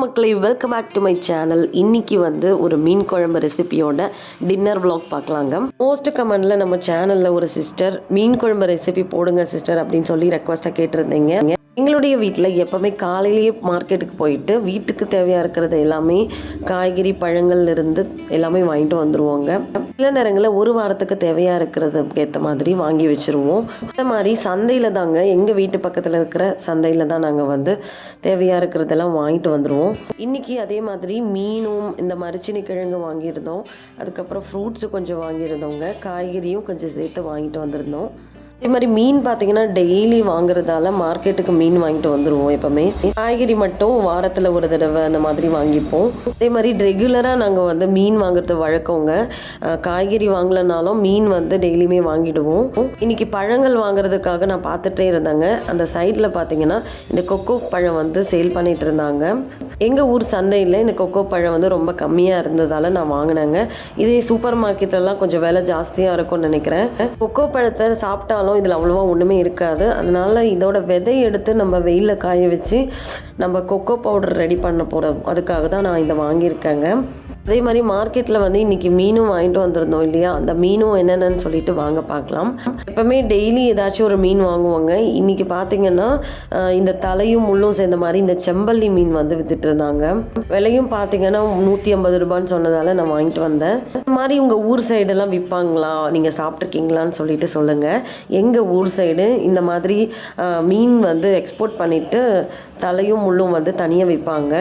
மக்களை welcome back to my channel இன்னைக்கு வந்து ஒரு மீன் குழம்பு ரெசிபியோட டின்னர் vlog பார்க்கலாங்க. மோஸ்ட் கமெண்ட்ல நம்ம சேனல்ல ஒரு சிஸ்டர் மீன் குழம்பு ரெசிபி போடுங்க சிஸ்டர் அப்படின்னு சொல்லி ரெக்வஸ்ட்டாக கேட்டிருந்தீங்க. எங்களுடைய வீட்டில் எப்போவுமே காலையிலேயே மார்க்கெட்டுக்கு போயிட்டு வீட்டுக்கு தேவையாக இருக்கிறது எல்லாமே காய்கறி பழங்கள்ல இருந்து எல்லாமே வாங்கிட்டு வந்துடுவோங்க சில நேரங்களில் ஒரு வாரத்துக்கு தேவையாக இருக்கிறதுக்கு ஏற்ற மாதிரி வாங்கி வச்சுருவோம். இந்த மாதிரி சந்தையில் தாங்க எங்கள் வீட்டு பக்கத்தில் இருக்கிற சந்தையில் தான் நாங்கள் வந்து தேவையாக இருக்கிறதெல்லாம் வாங்கிட்டு வந்துடுவோம் இன்றைக்கி அதே மாதிரி மீனும் இந்த மரிச்சினி கிழங்கு வாங்கியிருந்தோம். அதுக்கப்புறம் ஃப்ரூட்ஸு கொஞ்சம் வாங்கியிருந்தோங்க. காய்கறியும் கொஞ்சம் சேர்த்து வாங்கிட்டு வந்திருந்தோம். இதே மாதிரி மீன் பார்த்தீங்கன்னா டெய்லி வாங்குறதால மார்க்கெட்டுக்கு மீன் வாங்கிட்டு வந்துடுவோம் எப்பவுமே. காய்கறி மட்டும் வாரத்தில் ஒரு தடவை அந்த மாதிரி வாங்கிப்போம். அதே மாதிரி ரெகுலராக நாங்கள் வந்து மீன் வாங்குறது வழக்கங்க காய்கறி வாங்கலைனாலும் மீன் வந்து டெய்லியுமே வாங்கிடுவோம். இன்னைக்கு பழங்கள் வாங்குறதுக்காக நான் பார்த்துட்டே இருந்தேங்க. அந்த சைடில் பார்த்தீங்கன்னா இந்த கொக்கோ பழம் வந்து சேல் பண்ணிட்டு இருந்தாங்க. எங்கள் ஊர் சந்தையில் இந்த கொக்கோ பழம் வந்து ரொம்ப கம்மியாக இருந்ததால் நான் வாங்கினேங்க. இதே சூப்பர் மார்க்கெட்லலாம் கொஞ்சம் விலை ஜாஸ்தியாக இருக்கும்னு நினைக்கிறேன். கொக்கோ பழத்தை சாப்பிட்டாலும் இதில் அவ்வளோவா ஒன்றுமே இருக்காது. அதனால் இதோட விதை எடுத்து நம்ம வெயிலில் காய வச்சு நம்ம கொக்கோ பவுடர் ரெடி பண்ண போகிறோம் அதுக்காக தான் நான் இதை வாங்கியிருக்கேங்க. அதே மாதிரி மார்க்கெட்டில் வந்து இன்னைக்கு மீனும் வாங்கிட்டு வந்திருந்தோம் இல்லையா? அந்த மீனும் என்னென்னு சொல்லிட்டு வாங்க பார்க்கலாம். எப்பவுமே டெய்லி ஏதாச்சும் ஒரு மீன் வாங்குவாங்க. இன்னைக்கு பார்த்தீங்கன்னா இந்த தலையும் முள்ளும் சேர்ந்த மாதிரி இந்த செம்பல்லி மீன் வந்து வித்துட்டு இருந்தாங்க. விலையும் பார்த்தீங்கன்னா நூற்றி ஐம்பது ரூபான்னு சொன்னதால நான் வாங்கிட்டு வந்தேன். இந்த மாதிரி உங்கள் ஊர் சைடெல்லாம் விற்பாங்களா நீங்கள் சாப்பிட்ருக்கீங்களான்னு சொல்லிட்டு சொல்லுங்கள் எங்கள் ஊர் சைடு இந்த மாதிரி மீன் வந்து எக்ஸ்போர்ட் பண்ணிட்டு தலையும் முள்ளும் வந்து தனியாக விற்பாங்க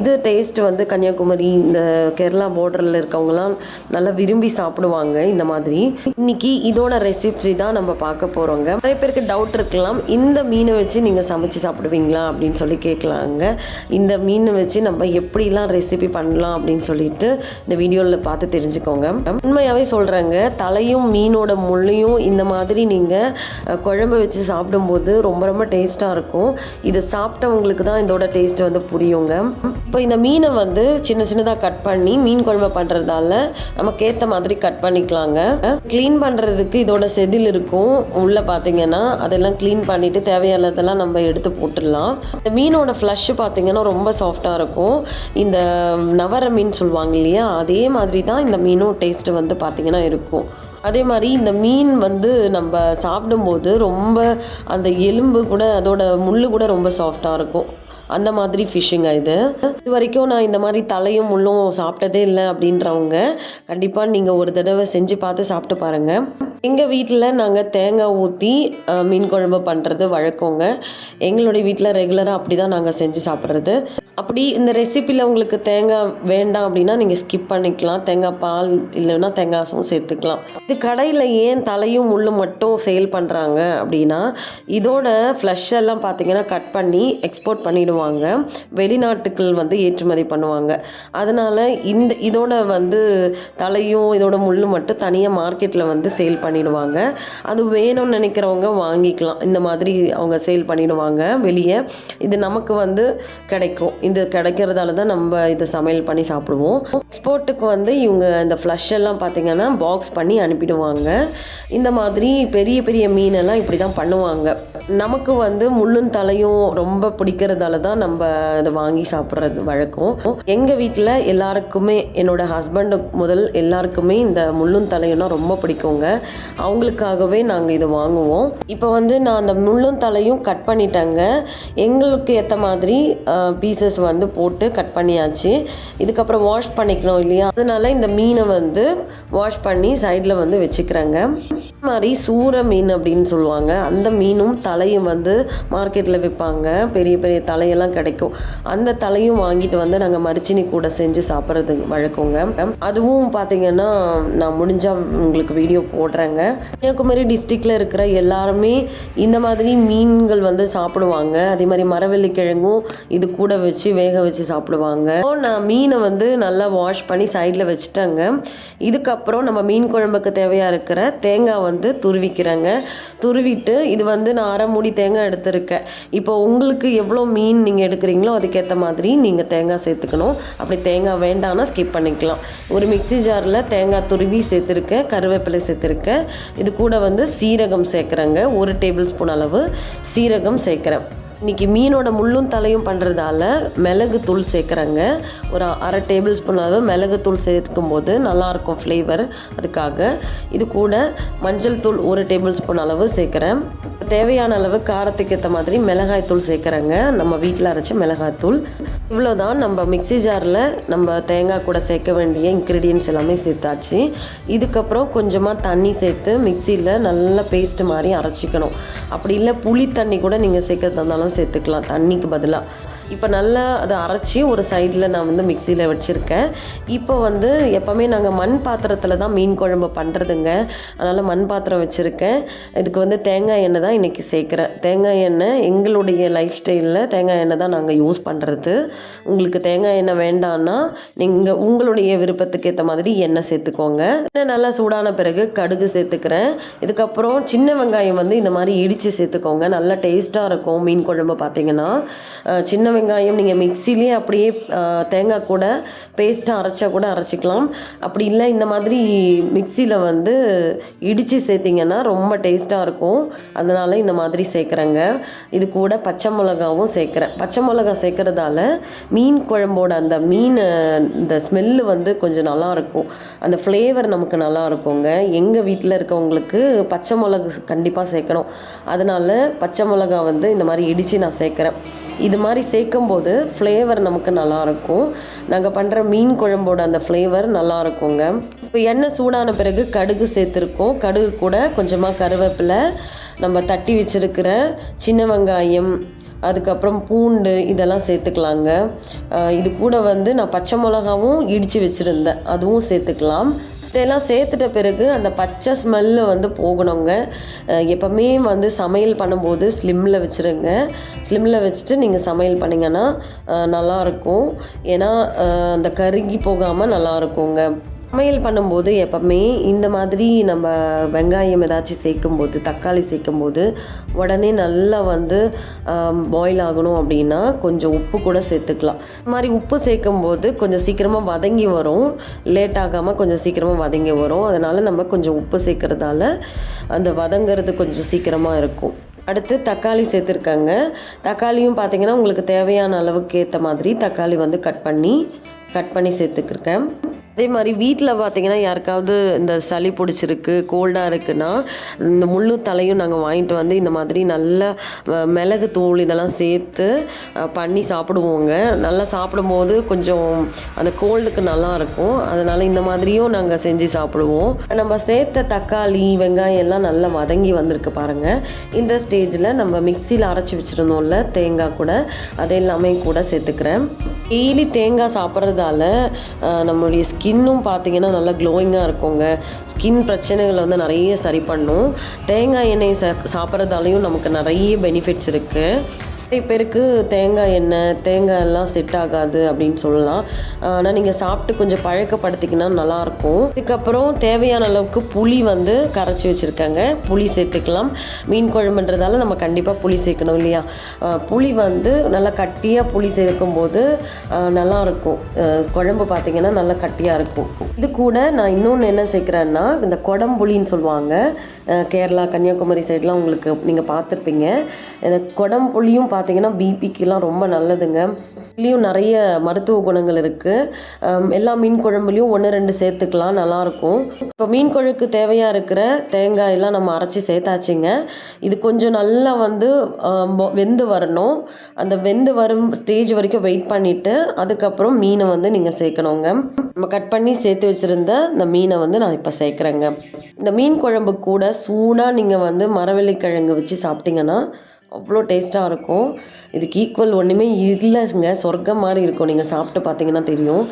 இது டேஸ்ட் வந்து கன்னியாகுமரி இந்த கேரளா பார்டரில் இருக்கவங்களாம் நல்லா விரும்பி சாப்பிடுவாங்க இந்த மாதிரி. இன்னைக்கு இதோட ரெசிபி தான் நம்ம பார்க்க போகிறோங்க நிறைய பேருக்கு டவுட் இருக்கலாம். இந்த மீனை வச்சு நீங்கள் சமைச்சு சாப்பிடுவீங்களா அப்படின்னு சொல்லி கேட்கலாங்க. இந்த மீனை வச்சு நம்ம எப்படிலாம் ரெசிபி பண்ணலாம் அப்படின்னு சொல்லிட்டு இந்த வீடியோவில் பார்த்து தெரிஞ்சுக்கோங்க. உண்மையாகவே சொல்கிறாங்க தலையும் மீனோட முள்ளையும் இந்த மாதிரி நீங்கள் குழம்பு வச்சு சாப்பிடும்போது ரொம்ப ரொம்ப டேஸ்ட்டாக இருக்கும். இதை சாப்பிட்டவங்களுக்கு தான் இதோட டேஸ்ட் வந்து புரியுங்க. இப்போ இந்த மீனை வந்து சின்ன சின்னதாக கட் பண்ணி பண்ணி மீன் குழம்பு பண்ணுறதால நமக்கு ஏற்ற மாதிரி கட் பண்ணிக்கலாங்க. க்ளீன் பண்ணுறதுக்கு இதோட செதில் இருக்கும். உள்ளே பார்த்தீங்கன்னா அதெல்லாம் க்ளீன் பண்ணிவிட்டு தேவையானதெல்லாம் நம்ம எடுத்து போட்டுடலாம். இந்த மீனோட ஃப்ளஷ் பார்த்தீங்கன்னா ரொம்ப சாஃப்டாக இருக்கும். இந்த நவர மீன் சொல்லுவாங்க இல்லையா? அதே மாதிரி தான் இந்த மீனும் டேஸ்ட்டு வந்து பார்த்தீங்கன்னா இருக்கும். அதே மாதிரி இந்த மீன் வந்து நம்ம சாப்பிடும்போது ரொம்ப அந்த எலும்பு கூட அதோட முள் கூட ரொம்ப சாஃப்டாக இருக்கும். அந்த மாதிரி ஃபிஷ்ஷுங்க இது இது. வரைக்கும் நான் இந்த மாதிரி தலையும் முள்ளும் சாப்பிட்டதே இல்லை அப்படின்றவங்க கண்டிப்பாக நீங்கள் ஒரு தடவை செஞ்சு பார்த்து சாப்பிட்டு பாருங்கள் எங்கள் வீட்டில் நாங்கள் தேங்காய் ஊற்றி மீன் குழம்பு பண்ணுறது வழக்கங்க எங்களுடைய வீட்டில் ரெகுலராக அப்படி தான் நாங்கள் செஞ்சு சாப்பிட்றது. அப்படி இந்த ரெசிப்பியில் உங்களுக்கு தேங்காய் வேண்டாம் அப்படின்னா நீங்கள் ஸ்கிப் பண்ணிக்கலாம். தேங்காய் பால் இல்லைன்னா தேங்காயும் சேர்த்துக்கலாம். இது கடையில் ஏன் தலையும் முள்ளும் மட்டும் சேல் பண்ணுறாங்க அப்படின்னா இதோட ஃப்ளஷ் எல்லாம் பார்த்தீங்கன்னா கட் பண்ணி எக்ஸ்போர்ட் பண்ணிடுவாங்க. வெளிநாட்டுக்கள் வந்து ஏற்றுமதி பண்ணுவாங்க. அதனால் இந்த இதோட வந்து தலையும் இதோட முள்ளும் மட்டும் தனியாக மார்க்கெட்டில் வந்து சேல் பண்ணிடுவாங்க. அது வேணும்னு நினைக்கிறவங்க வாங்கிக்கலாம். இந்த மாதிரி அவங்க சேல் பண்ணிடுவாங்க வெளியே. இது நமக்கு வந்து கிடைக்கும். இது கிடைக்கிறதால தான் நம்ம இதை சமையல் பண்ணி சாப்பிடுவோம். எக்ஸ்போர்ட்டுக்கு வந்து இவங்க இந்த ஃப்ளஷ் எல்லாம் பார்த்திங்கன்னா பாக்ஸ் பண்ணி அனுப்பிடுவாங்க. இந்த மாதிரி பெரிய பெரிய மீனெல்லாம் இப்படி தான் பண்ணுவாங்க. நமக்கு வந்து முள்ளும் தலையும் ரொம்ப பிடிக்கிறதால தான் நம்ம அதை வாங்கி சாப்பிட்றது வழக்கம். எங்கள் வீட்டில் எல்லாருக்குமே என்னோட ஹஸ்பண்டு முதல் எல்லாருக்குமே இந்த முள்ளும் தலையும்னா ரொம்ப பிடிக்குங்க. அவங்களுக்காகவே நாங்கள் இதை வாங்குவோம். இப்போ வந்து நான் அந்த முள்ளும் தலையும் கட் பண்ணிட்டேங்க. எங்களுக்கு ஏற்ற மாதிரி பீசஸ் வந்து போட்டு கட் பண்ணியாச்சு. இதுக்கப்புறம் வாஷ் பண்ணிக்கணும் இல்லையா? அதனால் இந்த மீனை வந்து வாஷ் பண்ணி சைடில் வந்து வச்சுக்கிறேங்க. மாதிரி சூர மீன் அப்படின்னு சொல்லுவாங்க. அந்த மீனும் தலையும் வந்து மார்க்கெட்டில் விற்பாங்க பெரிய பெரிய தலையெல்லாம் கிடைக்கும். அந்த தலையும் வாங்கிட்டு வந்து நாங்கள் மரிச்சினி கூட செஞ்சு சாப்பிட்றது வழக்கங்க. அதுவும் பார்த்திங்கன்னா நான் முடிஞ்சால் உங்களுக்கு வீடியோ போடுறேங்க. கன்னியாகுமரி டிஸ்ட்ரிக்டில் இருக்கிற எல்லாருமே இந்த மாதிரி மீன்கள் வந்து சாப்பிடுவாங்க. அதே மாதிரி மரவள்ளி கிழங்கும் இது கூட வச்சு வேக வச்சு சாப்பிடுவாங்க. நான் மீனை வந்து நல்லா வாஷ் பண்ணி சைடில் வச்சுட்டேங்க. இதுக்கப்புறம் நம்ம மீன் குழம்புக்கு தேவையாக இருக்கிற தேங்காய் வந்து துருவிக்கிறேங்க. துருவிட்டு இது வந்து நான் அரை மூடி தேங்காய் எடுத்திருக்கேன். இப்போ உங்களுக்கு எவ்வளோ மீன் நீங்கள் எடுக்கிறீங்களோ அதுக்கேற்ற மாதிரி நீங்கள் தேங்காய் சேர்த்துக்கணும். அப்படி தேங்காய் வேண்டாம்னா ஸ்கிப் பண்ணிக்கலாம். ஒரு மிக்ஸி ஜாரில் தேங்காய் துருவி சேர்த்துருக்கேன். கருவேப்பிலை சேர்த்துருக்கேன். இது கூட வந்து சீரகம் சேர்க்குறேங்க. ஒரு டேபிள் ஸ்பூன் அளவு சீரகம் சேர்க்குறேன். இன்றைக்கி மீனோட முள்ளும் தலையும் பண்ணுறதால மிளகு தூள் சேர்க்குறேங்க. ஒரு அரை டேபிள் ஸ்பூன் அளவு மிளகு தூள் சேர்க்கும் போது நல்லாயிருக்கும் ஃப்ளேவர் அதுக்காக. இது கூட மஞ்சள் தூள் ஒரு டேபிள் ஸ்பூன் அளவு சேர்க்குறேன். தேவையான அளவு காரத்துக்கு ஏற்ற மாதிரி மிளகாய் தூள் சேர்க்குறேங்க. நம்ம வீட்டில் அரைச்ச மிளகாய் தூள். இவ்வளோதான் நம்ம மிக்ஸி ஜாரில் நம்ம தேங்காய் கூட சேர்க்க வேண்டிய இன்க்ரீடியன்ஸ் எல்லாமே சேர்த்தாச்சு. இதுக்கப்புறம் கொஞ்சமாக தண்ணி சேர்த்து மிக்சியில் நல்லா பேஸ்ட் மாதிரி அரைச்சிக்கணும். அப்படி இல்லை புளி தண்ணி கூட நீங்கள் சேர்க்கறதா இருந்தாலும் சேர்த்துக்கலாம். தண்ணிக்கு பதிலாக இப்போ நல்லா அதை அரைச்சி ஒரு சைடில் நான் வந்து மிக்சியில் வச்சுருக்கேன். இப்போ வந்து எப்போவுமே நாங்கள் மண் பாத்திரத்தில் தான் மீன் குழம்பு பண்ணுறதுங்க அதனால் மண் பாத்திரம் வச்சுருக்கேன். இதுக்கு வந்து தேங்காய் எண்ணெய் தான் இன்றைக்கி சேர்க்குறேன் தேங்காய் எண்ணெய் எங்களுடைய லைஃப் ஸ்டைலில் தேங்காய் எண்ணெய் தான் நாங்கள் யூஸ் பண்ணுறது உங்களுக்கு தேங்காய் எண்ணெய் வேண்டான்னா நீங்கள் உங்களுடைய விருப்பத்துக்கு ஏற்ற மாதிரி எண்ணெய் சேர்த்துக்கோங்க. எண்ணெய் நல்லா சூடான பிறகு கடுகு சேர்த்துக்கிறேன். இதுக்கப்புறம் சின்ன வெங்காயம் வந்து இந்த மாதிரி இடித்து சேர்த்துக்கோங்க. நல்லா டேஸ்ட்டாக இருக்கும் மீன் குழம்பு பார்த்தீங்கன்னா. சின்ன வெங்காயம் நீங்கள் மிக்சிலேயே அப்படியே தேங்காய் கூட பேஸ்ட்டாக அரைச்சா கூட அரைச்சிக்கலாம். அப்படி இல்லை இந்த மாதிரி மிக்சியில் வந்து இடித்து சேர்த்திங்கன்னா ரொம்ப டேஸ்ட்டாக இருக்கும். அதனால் இந்த மாதிரி சேர்க்குறேங்க. இது கூட பச்சை மிளகாவும் சேர்க்குறேன். பச்சை மிளகா சேர்க்குறதால மீன் குழம்போட அந்த மீன் இந்த ஸ்மெல்லு வந்து கொஞ்சம் நல்லாயிருக்கும் அந்த ஃப்ளேவர் நமக்கு நல்லா இருக்குங்க. எங்கள் வீட்டில் இருக்கவங்களுக்கு பச்சை மிளகு கண்டிப்பாக சேர்க்கணும். அதனால் பச்சை மிளகா வந்து இந்த மாதிரி இடித்து நான் சேர்க்குறேன். இது மாதிரி சேர்க்கும்போது ஃப்ளேவர் நமக்கு நல்லாயிருக்கும். நாங்கள் பண்ணுற மீன் குழம்போட அந்த ஃப்ளேவர் நல்லாயிருக்குங்க. இப்போ எண்ணெய் சூடான பிறகு கடுகு சேர்த்துருக்கோம். கடுகு கூட கொஞ்சமாக கருவேப்பிலை நம்ம தட்டி வச்சுருக்கிற சின்ன வெங்காயம் அதுக்கப்புறம் பூண்டு இதெல்லாம் சேர்த்துக்கலாங்க. இது கூட வந்து நான் பச்சை மிளகாவும் இடித்து வச்சுருந்தேன். அதுவும் சேர்த்துக்கலாம். இதெல்லாம் சேர்த்துட்ட பிறகு அந்த பச்சை ஸ்மெல்லு வந்து போகணுங்க. எப்போவுமே வந்து சமையல் பண்ணும்போது ஸ்லிம்மில் வச்சுருங்க. ஸ்லிம்மில் வச்சுட்டு நீங்கள் சமையல் பண்ணிங்கன்னா நல்லாயிருக்கும் ஏன்னா அந்த கருகி போகாமல் நல்லாயிருக்குங்க சமையல் பண்ணும்போது எப்பவுமே இந்த மாதிரி நம்ம வெங்காயம் ஏதாச்சும் சேர்க்கும்போது தக்காளி சேர்க்கும்போது உடனே நல்லா வந்து பாயில் ஆகணும் அப்படின்னா கொஞ்சம் உப்பு கூட சேர்த்துக்கலாம். இந்த மாதிரி உப்பு சேர்க்கும்போது கொஞ்சம் சீக்கிரமாக வதங்கி வரும். லேட் ஆகாமல் கொஞ்சம் சீக்கிரமாக வதங்கி வரும். அதனால் நம்ம கொஞ்சம் உப்பு சேர்க்கறதால அந்த வதங்கிறது கொஞ்சம் சீக்கிரமாக இருக்கும். அடுத்து தக்காளி சேர்த்துருக்காங்க. தக்காளியும் பார்த்தீங்கன்னா உங்களுக்கு தேவையான அளவுக்கு ஏற்ற மாதிரி தக்காளி வந்து கட் பண்ணி கட் பண்ணி சேர்த்துக்கிருக்கேன். அதே மாதிரி வீட்டில் பார்த்தீங்கன்னா யாருக்காவது இந்த சளி பிடிச்சிருக்கு கோல்டாக இருக்குன்னா இந்த முள்ளு தலையும் நாங்கள் வாங்கிட்டு வந்து இந்த மாதிரி நல்லா மிளகு தூள் இதெல்லாம் சேர்த்து பண்ணி சாப்பிடுவோங்க. நல்லா சாப்பிடும்போது கொஞ்சம் அந்த கோல்டுக்கு நல்லா இருக்கும். அதனால் இந்த மாதிரியும் நாங்கள் செஞ்சு சாப்பிடுவோம். நம்ம சேர்த்த தக்காளி வெங்காயம் எல்லாம் நல்லா வதங்கி வந்திருக்கு பாருங்கள் இந்த ஸ்டேஜில் நம்ம மிக்சியில் அரைச்சி வச்சுருந்தோம்ல தேங்காய் கூட அது எல்லாமே கூட சேர்த்துக்கிறேன். டெய்லி தேங்காய் சாப்பிட்றதால நம்மளுடைய ஸ்கின்னும் பார்த்தீங்கன்னா நல்லா க்ளோயிங்காக இருக்குங்க. ஸ்கின் பிரச்சனைகளை வந்து நிறைய சரி பண்ணும். தேங்காய் எண்ணெய் சா சாப்பிட்றதாலையும் நமக்கு நிறைய பெனிஃபிட்ஸ் இருக்குது நிறைய பேருக்கு தேங்காய் எண்ணெய் தேங்காய் எல்லாம் செட் ஆகாது அப்படின்னு சொல்லலாம். ஆனால் நீங்கள் சாப்பிட்டு கொஞ்சம் பழக்கப்படுத்திக்கினா நல்லாயிருக்கும். இதுக்கப்புறம் தேவையான அளவுக்கு புளி வந்து கரைச்சி வச்சுருக்காங்க. புளி சேர்த்துக்கலாம். மீன் குழம்புன்றதால நம்ம கண்டிப்பாக புளி சேர்க்கணும் இல்லையா? புளி வந்து நல்லா கட்டியாக புளி சேர்க்கும்போது நல்லாயிருக்கும். குழம்பு பார்த்திங்கன்னா நல்லா கட்டியாக இருக்கும். இது கூட நான் இன்னொன்று என்ன சேர்க்குறேன்னா இந்த குடம்புளின்னு சொல்லுவாங்க. கேரளா கன்னியாகுமரி சைட்லாம் உங்களுக்கு நீங்கள் பார்த்துருப்பீங்க இந்த குடம்புளியும் பார்த்தீங்கன்னா பிபிக்கெலாம் ரொம்ப நல்லதுங்க. இதுலேயும் நிறைய மருத்துவ குணங்கள் இருக்குது எல்லா மீன் குழம்புலையும் ஒன்று ரெண்டு சேர்த்துக்கலாம் நல்லாயிருக்கும். இப்போ மீன் குழம்புக்கு தேவையாக இருக்கிற தேங்காய் எல்லாம் நம்ம அரைச்சி சேர்த்தாச்சுங்க. இது கொஞ்சம் நல்லா வந்து வெந்து வரணும். அந்த வெந்து வரும் ஸ்டேஜ் வரைக்கும் வெயிட் பண்ணிவிட்டு அதுக்கப்புறம் மீனை வந்து நீங்கள் சேர்க்கணுங்க. நம்ம கட் பண்ணி சேர்த்து வச்சுருந்த இந்த மீனை வந்து நான் இப்போ சேர்க்குறேங்க. இந்த மீன் குழம்பு கூட சூடாக நீங்கள் வந்து மரவள்ளிக்கிழங்கு வச்சு சாப்பிட்டீங்கன்னா அவ்வளோ டேஸ்ட்டாக இருக்கும். இதுக்கு ஈக்குவல் ஒன்றுமே இல்லைங்க. சொர்க்கம் மாதிரி இருக்கும். நீங்கள் சாப்பிட்டு பார்த்தீங்கன்னா தெரியும்.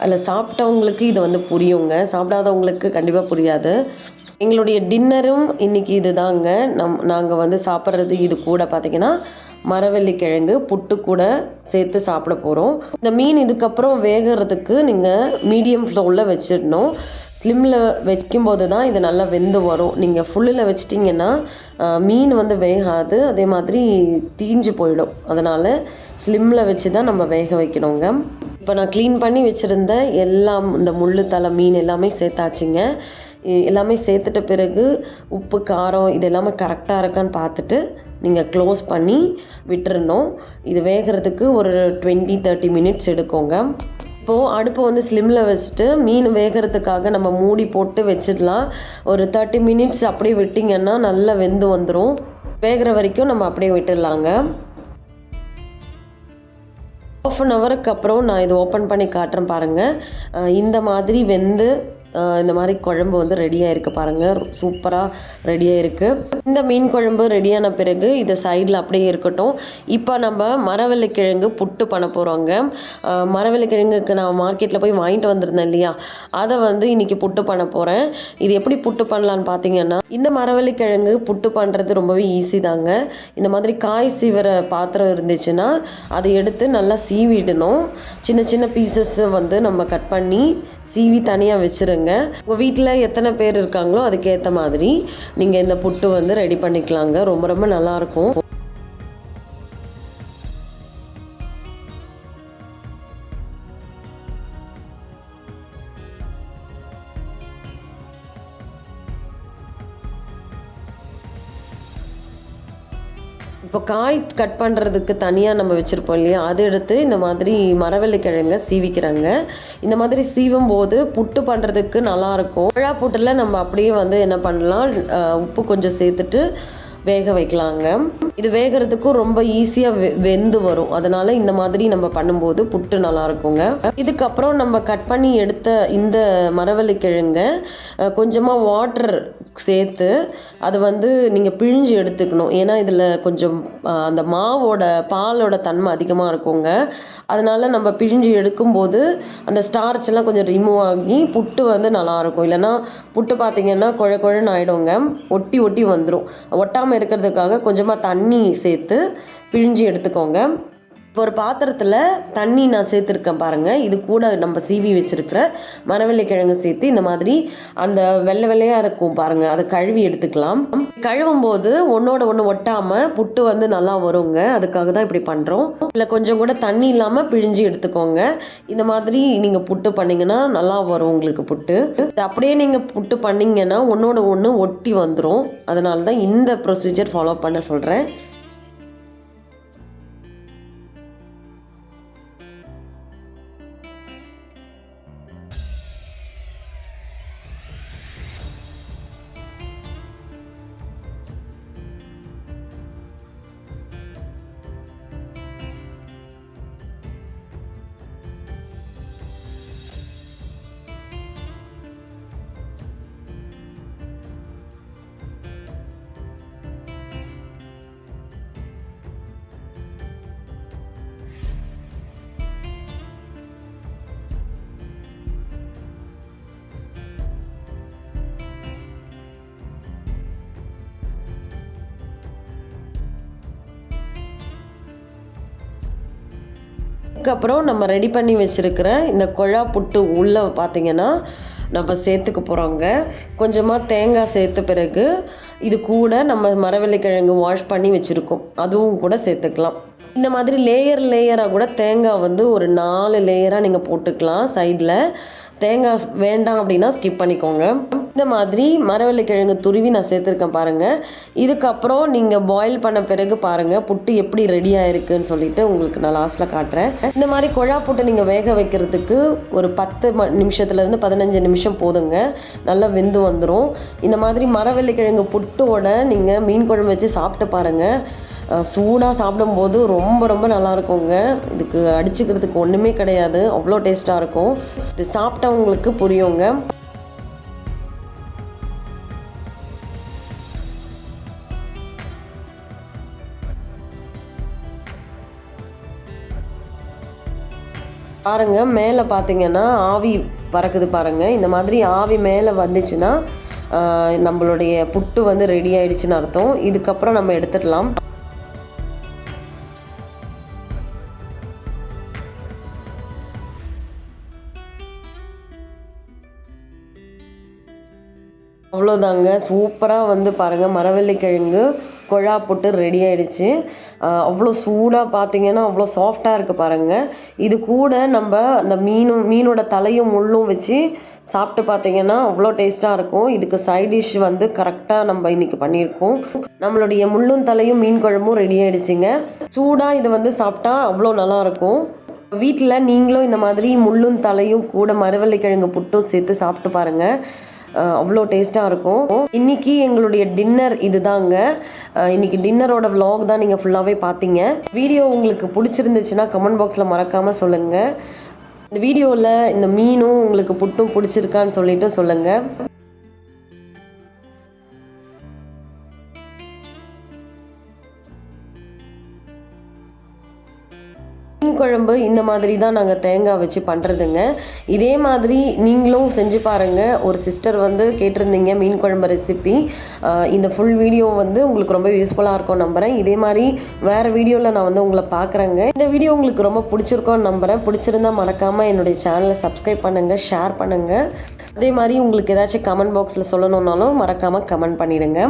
அதில் சாப்பிட்டவங்களுக்கு இது வந்து புரியுங்க. சாப்பிடாதவங்களுக்கு கண்டிப்பாக புரியாது. எங்களுடைய டின்னரும் இன்னைக்கு இதுதாங்க. நம் நாங்கள் வந்து சாப்பிட்றது இது கூட பார்த்தீங்கன்னா மரவள்ளி கிழங்கு புட்டு கூட சேர்த்து சாப்பிட போகிறோம் இந்த மீன் இதுக்கப்புறம் வேகிறதுக்கு நீங்கள் மீடியம் ஃப்ளோவில் வச்சிடணும். ஸ்லிம்மில் வைக்கும்போது தான் இது நல்லா வெந்து வரும். நீங்கள் ஃபுல்லில் வச்சிட்டிங்கன்னா மீன் வந்து வேகாது. அதே மாதிரி தீஞ்சு போயிடும். அதனால் ஸ்லிம்மில் வச்சு தான் நம்ம வேக வைக்கணுங்க. இப்போ நான் க்ளீன் பண்ணி வச்சுருந்த எல்லாம் இந்த முள்ளு தலை மீன் எல்லாமே சேர்த்தாச்சுங்க. எல்லாமே சேர்த்துட்ட பிறகு உப்பு காரம் இது எல்லாமே கரெக்டாக இருக்கான்னு பார்த்துட்டு நீங்கள் க்ளோஸ் பண்ணி விட்டுறணும். இது வேகிறதுக்கு ஒரு டுவெண்ட்டி தேர்ட்டி மினிட்ஸ் எடுக்கோங்க. இப்போது அடுப்பை வந்து ஸ்லிம்மில் வச்சுட்டு மீன் வேகிறதுக்காக நம்ம மூடி போட்டு வச்சிடலாம். ஒரு தேர்ட்டி மினிட்ஸ் அப்படியே விட்டிங்கன்னா நல்லா வெந்து வந்துடும் வேகிற வரைக்கும் நம்ம அப்படியே விட்டுடலாங்க. ஆஃப் அன் ஹவருக்கு அப்புறம் நான் இது ஓப்பன் பண்ணி காட்டுறேன் பாருங்கள் இந்த மாதிரி வெந்து இந்த மாதிரி குழம்பு வந்து ரெடியாக இருக்குது பாருங்கள் சூப்பராக ரெடியாக இருக்குது இந்த மீன் குழம்பு ரெடியான பிறகு இதை சைடில் அப்படியே இருக்கட்டும். இப்போ நம்ம மரவள்ளிக்கிழங்கு புட்டு பண்ண போகிறோங்க மரவள்ளிக்கிழங்குக்கு நான் மார்க்கெட்டில் போய் வாங்கிட்டு வந்திருந்தேன் இல்லையா? அதை வந்து இன்றைக்கி புட்டு பண்ண போகிறேன் இது எப்படி புட்டு பண்ணலான்னு பார்த்தீங்கன்னா இந்த மரவள்ளிக்கிழங்கு புட்டு பண்ணுறது ரொம்பவே ஈஸி தாங்க. இந்த மாதிரி காய் சீவர பாத்திரம் இருந்துச்சுன்னா அதை எடுத்து நல்லா சீவிடணும். சின்ன சின்ன பீசஸ் வந்து நம்ம கட் பண்ணி சீவி தனியாக வச்சுருங்க. உங்கள் வீட்டில் எத்தனை பேர் இருக்காங்களோ அதுக்கேற்ற மாதிரி நீங்கள் இந்த புட்டு வந்து ரெடி பண்ணிக்கலாங்க. ரொம்ப ரொம்ப நல்லாயிருக்கும் இப்போ காய் கட் பண்ணுறதுக்கு தனியாக நம்ம வச்சுருப்போம் இல்லையா? அதை எடுத்து இந்த மாதிரி மரவள்ளிக்கிழங்க சீவிக்கிறாங்க. இந்த மாதிரி சீவும் போது புட்டு பண்ணுறதுக்கு நல்லாயிருக்கும் விழா புட்டில் நம்ம அப்படியே வந்து என்ன பண்ணலாம்? அஹ் உப்பு கொஞ்சம் சேர்த்துட்டு வேக வைக்கலாங்க. இது வேகிறதுக்கும் ரொம்ப ஈஸியாக வெ வெந்து வரும். அதனால் இந்த மாதிரி நம்ம பண்ணும்போது புட்டு நல்லா இருக்குங்க இதுக்கப்புறம் நம்ம கட் பண்ணி எடுத்த இந்த மரவள்ளிக்கிழங்க கொஞ்சமாக வாட்டர் சேர்த்து அது வந்து நீங்கள் பிழிஞ்சு எடுத்துக்கணும். ஏன்னா இதில் கொஞ்சம் அந்த மாவோட பாலோட தன்மை அதிகமாக இருக்குங்க. அதனால் நம்ம பிழிஞ்சு எடுக்கும்போது அந்த ஸ்டார்ச் எல்லாம் கொஞ்சம் ரிமூவ் ஆகி புட்டு வந்து நல்லாயிருக்கும் இல்லைன்னா புட்டு பார்த்தீங்கன்னா குழ குழன்னு ஆகிடுங்க ஒட்டி ஒட்டி வந்துடும் ஒட்டாமல் இருக்கிறதுக்காக கொஞ்சமாக தண்ணி சேர்த்து பிழிஞ்சு எடுத்துக்கோங்க. இப்போ ஒரு பாத்திரத்தில் தண்ணி நான் சேர்த்துருக்கேன் பாருங்கள் இது கூட நம்ம சீவி வச்சுருக்கிற மரவள்ளி கிழங்கு சேர்த்து இந்த மாதிரி அந்த வெள்ளை வெள்ளையாக இருக்கும் பாருங்கள் அதை கழுவி எடுத்துக்கலாம். கழுவும் போது ஒன்றோட ஒன்று ஒட்டாமல் புட்டு வந்து நல்லா வருங்க. அதுக்காக தான் இப்படி பண்ணுறோம் இல்லை கொஞ்சம் கூட தண்ணி இல்லாமல் பிழிஞ்சு எடுத்துக்கோங்க. இந்த மாதிரி நீங்கள் புட்டு பண்ணிங்கன்னா நல்லா வரும் உங்களுக்கு புட்டு. அப்படியே நீங்கள் புட்டு பண்ணிங்கன்னா ஒன்றோட ஒன்று ஒட்டி வந்துடும் அதனால தான் இந்த ப்ரொசீஜர் ஃபாலோ பண்ண சொல்கிறேன் அதுக்கப்புறம் நம்ம ரெடி பண்ணி வச்சுருக்கிற இந்த குழா புட்டு உள்ளே பார்த்தீங்கன்னா நம்ம சேர்த்துக்க போகிறோங்க கொஞ்சமாக தேங்காய் சேர்த்த பிறகு இது கூட நம்ம மரவள்ளிக்கிழங்கு வாஷ் பண்ணி வச்சுருக்கோம். அதுவும் கூட சேர்த்துக்கலாம். இந்த மாதிரி லேயர் லேயராக கூட தேங்காய் வந்து ஒரு நாலு லேயராக நீங்கள் போட்டுக்கலாம் சைடில் தேங்காய் வேண்டாம் அப்படின்னா ஸ்கிப் பண்ணிக்கோங்க. இந்த மாதிரி மரவள்ளிக்கிழங்கு துருவி நான் சேர்த்துருக்கேன் பாருங்கள் இதுக்கப்புறம் நீங்கள் பாயில் பண்ண பிறகு பாருங்கள் புட்டு எப்படி ரெடி ஆயிருக்குன்னு சொல்லிட்டு உங்களுக்கு நான் லாஸ்ட்டில் காட்டுறேன். இந்த மாதிரி குழா புட்டு நீங்கள் வேக வைக்கிறதுக்கு ஒரு பத்து ம நிமிஷத்துலேருந்து பதினஞ்சு நிமிஷம் போதுங்க. நல்லா வெந்து வந்துடும் இந்த மாதிரி மரவள்ளிக்கிழங்கு புட்டோட நீங்கள் மீன் குழம்பு வச்சு சாப்பிட்டு பாருங்கள் சூடாக சாப்பிடும்போது ரொம்ப ரொம்ப நல்லா இருக்குங்க. இதுக்கு அடிச்சுக்கிறதுக்கு ஒன்றுமே கிடையாது. அவ்வளோ டேஸ்ட்டாக இருக்கும். இது சாப்பிட்டவங்களுக்கு புரியுங்க. பாருங்க மேலே பார்த்தீங்கன்னா ஆவி பறக்குது பாருங்க. இந்த மாதிரி ஆவி மேலே வந்துச்சுன்னா நம்மளுடைய புட்டு வந்து ரெடி ஆயிடுச்சுன்னு அர்த்தம். இதுக்கப்புறம் நம்ம எடுத்துடலாம். அவ்வளோதாங்க சூப்பராக வந்து பாருங்கள் மரவள்ளிக்கிழங்கு கொழா போட்டு ரெடி ஆயிடுச்சு. அவ்வளோ சூடாக பார்த்தீங்கன்னா அவ்வளோ சாஃப்டாக இருக்குது பாருங்கள் இது கூட நம்ம அந்த மீனும் மீனோட தலையும் முள்ளும் வச்சு சாப்பிட்டு பார்த்தீங்கன்னா அவ்வளோ டேஸ்ட்டாக இருக்கும். இதுக்கு சைட் டிஷ் வந்து கரெக்டாக நம்ம இன்றைக்கி பண்ணியிருக்கோம். நம்மளுடைய முள்ளும் தலையும் மீன் குழம்பும் ரெடி ஆகிடுச்சிங்க சூடாக இது வந்து சாப்பிட்டா அவ்வளோ நல்லாயிருக்கும் வீட்டில் நீங்களும் இந்த மாதிரி முள்ளும் தலையும் கூட மரவள்ளிக்கிழங்கு புட்டும் சேர்த்து சாப்பிட்டு பாருங்கள் அவ்வளோ டேஸ்ட்டாக இருக்கும். இன்னைக்கு எங்களுடைய டின்னர் இதுதாங்க. தாங்க இன்னைக்கு டின்னரோட விலாக் தான் நீங்கள் ஃபுல்லாகவே பார்த்தீங்க வீடியோ உங்களுக்கு பிடிச்சிருந்துச்சுன்னா கமெண்ட் பாக்ஸில் மறக்காமல் சொல்லுங்கள் இந்த வீடியோவில் இந்த மீனும் உங்களுக்கு புட்டும் பிடிச்சிருக்கான்னு சொல்லிட்டு சொல்லுங்கள் குழம்பு இந்த மாதிரி தான் நாங்கள் தேங்காய் வச்சு பண்ணுறதுங்க இதே மாதிரி நீங்களும் செஞ்சு பாருங்கள் ஒரு சிஸ்டர் வந்து கேட்டிருந்தீங்க மீன் குழம்பு ரெசிபி இந்த ஃபுல் வீடியோ வந்து உங்களுக்கு ரொம்ப யூஸ்ஃபுல்லாக இருக்கும் நம்புகிறேன் இதே மாதிரி வேறு வீடியோவில் நான் வந்து உங்களை பார்க்குறேங்க இந்த வீடியோ உங்களுக்கு ரொம்ப பிடிச்சிருக்கோன்னு நம்புகிறேன் பிடிச்சிருந்தா மறக்காமல் என்னுடைய சேனலை சப்ஸ்கிரைப் பண்ணுங்கள் ஷேர் பண்ணுங்கள் அதே மாதிரி உங்களுக்கு ஏதாச்சும் கமெண்ட் பாக்ஸில் சொல்லணுன்னாலும் மறக்காமல் கமெண்ட் பண்ணிடுங்க.